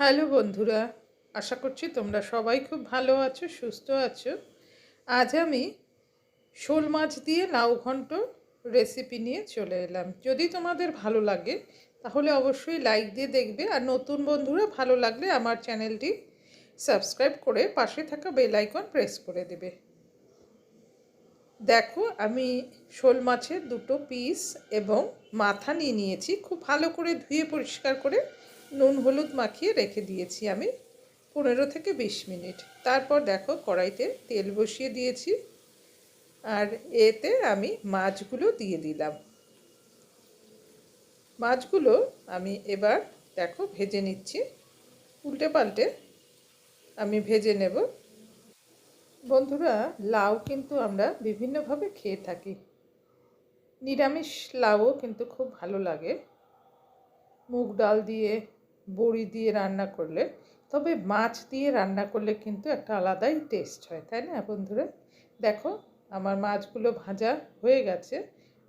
Hello বন্ধুরা, আশা করছি তোমরা সবাই খুব ভালো আছো, সুস্থ আছো। আজ আমি শোল মাছ দিয়ে লাউ ঘন্ট রেসিপি নিয়ে চলে এলাম। যদি তোমাদের ভালো লাগে, তাহলে অবশ্যই লাইক দিয়ে দেখবে, আর নতুন বন্ধুরা ভালো লাগলে আমার চ্যানেলটি সাবস্ক্রাইব করে পাশে থাকা বেল আইকন প্রেস করে দেবে। দেখো, আমি শোল মাছের দুটো পিস এবং মাথা নিয়ে নিয়েছি, খুব ভালো করে ধুয়ে পরিষ্কার করে নুন হলুদ মাখিয়ে রেখে দিয়েছি আমি পনেরো থেকে বিশ মিনিট। তারপর দেখো কড়াইতে তেল বসিয়ে দিয়েছি আর এতে আমি মাছগুলো দিয়ে দিলাম। মাছগুলো আমি এবার দেখো ভেজে নিচ্ছি। উল্টে পাল্টে আমি ভেজে নেব। বন্ধুরা, লাউ কিন্তু আমরা বিভিন্নভাবে খেয়ে থাকি। নিরামিষ লাউও কিন্তু খুব ভালো লাগে। মুগ ডাল দিয়ে বড়ি দিয়ে রান্না করলে, তবে মাছ দিয়ে রান্না করলে কিন্তু একটা আলাদাই টেস্ট হয়, তাই না বন্ধুরা? দেখো, আমার মাছগুলো ভাজা হয়ে গেছে,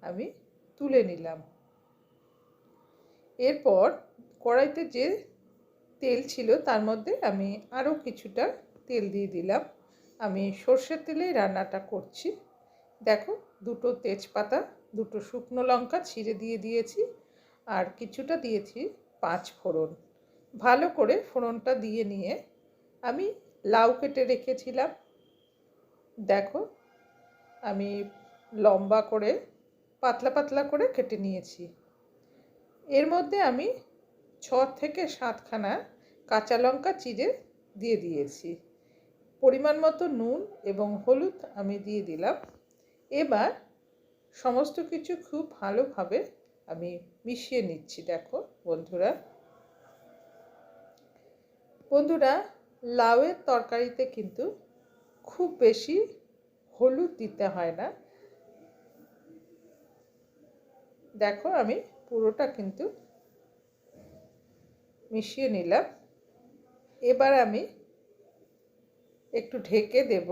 আমি তুলে নিলাম। এরপর কড়াইতে যে তেল ছিল, তার মধ্যে আমি আরও কিছুটা তেল দিয়ে দিলাম। আমি সর্ষের তেলেই রান্নাটা করছি। দেখো, দুটো তেজপাতা, দুটো শুকনো লঙ্কা ছিঁড়ে দিয়ে দিয়েছি, আর কিছুটা দিয়েছি পাঁচ ফোড়ন ভালো করে ফোড়নটা দিয়ে নিয়ে আমি লাউ কেটে রেখেছিলাম। দেখো, আমি লম্বা করে, পাতলা পাতলা করে কেটে নিয়েছি। এর মধ্যে আমি ছ থেকে সাতখানা কাঁচা লঙ্কা চিড়ে দিয়ে দিয়েছি। পরিমাণ মতো নুন এবং হলুদ আমি দিয়ে দিলাম। এবার সমস্ত কিছু খুব ভালোভাবে আমি মিশিয়ে নিচ্ছি, দেখো বন্ধুরা। বন্ধুরা, লাউয়ের তরকারিতে কিন্তু খুব বেশি হলুদ দিতে হয় না। দেখো, আমি পুরোটা কিন্তু মিশিয়ে নিলাম। এবার আমি একটু ঢেকে দেব।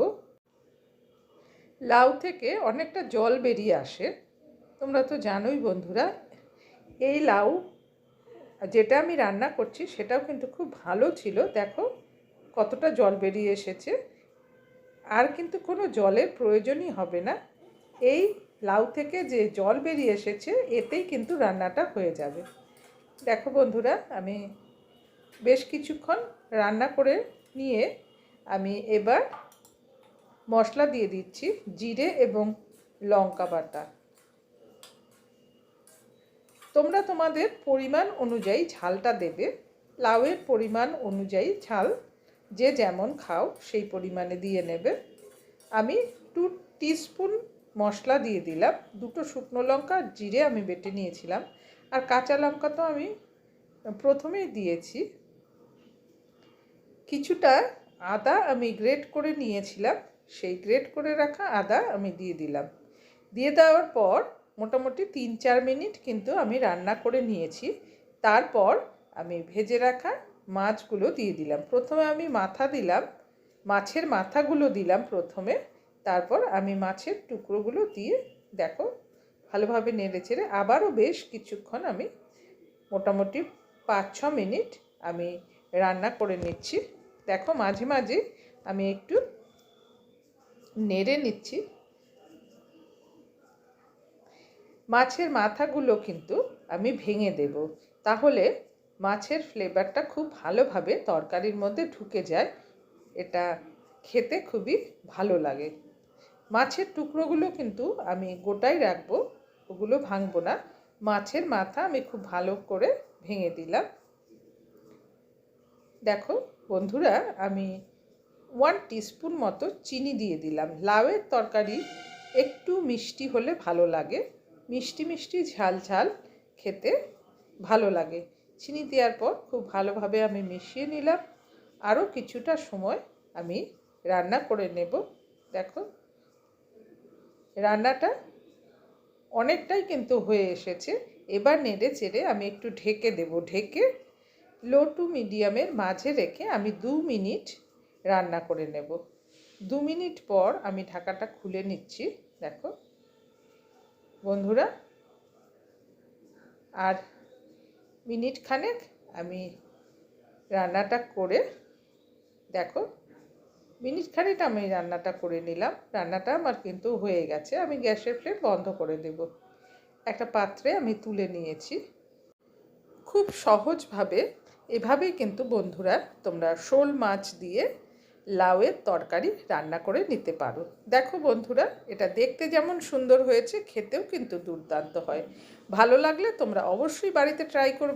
লাউ থেকে অনেকটা জল বেরিয়ে আসে। তোমরা তো জানোই বন্ধুরা, এই লাউ যেটা আমি রান্না করছি সেটাও কিন্তু খুব ভালো ছিল। দেখো কতটা জল বেরিয়ে এসেছে। আর কিন্তু কোনো জলের প্রয়োজনই হবে না। এই লাউ থেকে যে জল বেরিয়ে এসেছে, এতেই কিন্তু রান্নাটা হয়ে যাবে। দেখো বন্ধুরা, আমি বেশ কিছুক্ষণ রান্না করে নিয়ে আমি এবার মশলা দিয়ে দিচ্ছি, জিরে এবং লঙ্কা বাটা। তোমরা তোমাদের পরিমাণ অনুযায়ী ঝালটা দেবে। লাউয়ের পরিমাণ অনুযায়ী ঝাল। যে যেমন খাও, সেই পরিমাণে দিয়ে নেবে। আমি টু টিস্পুন মশলা দিয়ে দিলাম। দুটো শুকনো লঙ্কা জিরে আমি বেটে নিয়েছিলাম। আর কাঁচা লঙ্কা তো আমি প্রথমেই দিয়েছি। কিছুটা আদা আমি গ্রেট করে নিয়েছিলাম। সেই গ্রেট করে রাখা আদা আমি দিয়ে দিলাম। দিয়ে দেওয়ার পর মোটামুটি তিন চার মিনিট কিন্তু আমি রান্না করে নিয়েছি। তারপর আমি ভেজে রাখা মাছগুলো দিয়ে দিলাম। প্রথমে আমি মাথা দিলাম, মাছের মাথাগুলো দিলাম প্রথমে। তারপর আমি মাছের টুকরোগুলো দিয়ে দেখো ভালোভাবে নেড়ে চেড়ে আবারও বেশ কিছুক্ষণ আমি মোটামুটি পাঁচ ছ মিনিট আমি রান্না করে নিচ্ছি। দেখো মাঝে মাঝে আমি একটু নেড়ে নিচ্ছি। মাছের মাথাগুলো কিন্তু আমি ভেঙে দেব। তাহলে মাছের ফ্লেভারটা খুব ভালোভাবে তরকারির মধ্যে ঢুকে যায়। এটা খেতে খুবই ভালো লাগে। মাছের টুকরোগুলো কিন্তু আমি গোটাই রাখব, ওগুলো ভাঙবো না। মাছের মাথা আমি খুব ভালো করে ভেঙে দিলাম। দেখো বন্ধুরা, আমি ওয়ান টিস্পুন মতো চিনি দিয়ে দিলাম। লাউয়ের তরকারি একটু মিষ্টি হলে ভালো লাগে। মিষ্টি মিষ্টি ঝাল ঝাল খেতে ভালো লাগে। চিনি দেওয়ার পর খুব ভালোভাবে আমি মিশিয়ে নিলাম। আরও কিছুটা সময় আমি রান্না করে নেব। দেখো রান্নাটা অনেকটাই কিন্তু হয়ে এসেছে। এবার নেড়ে চেড়ে আমি একটু ঢেকে দেব। ঢেকে লো টু মিডিয়ামের মাঝে রেখে আমি দু মিনিট রান্না করে নেব। দু মিনিট পর আমি ঢাকাটা খুলে নিচ্ছি। দেখো বন্ধুরা, আর মিনিট খানেক আমি রান্নাটা করে, দেখো, মিনিট খানিক আমি রান্নাটা করে নিলাম। রান্নাটা আমার কিন্তু হয়ে গেছে, আমি গ্যাসের ফ্লেম বন্ধ করে দেব। একটা পাত্রে আমি তুলে নিয়েছি। খুব সহজভাবে এভাবেই কিন্তু বন্ধুরা তোমরা শোল মাছ দিয়ে লাউয়ের তরকারি রান্না করে নিতে পারো। দেখো বন্ধুরা, এটা দেখতে যেমন সুন্দর হয়েছে, খেতেও কিন্তু দুর্দান্ত হয়। ভালো লাগলে তোমরা অবশ্যই বাড়িতে ট্রাই করবে।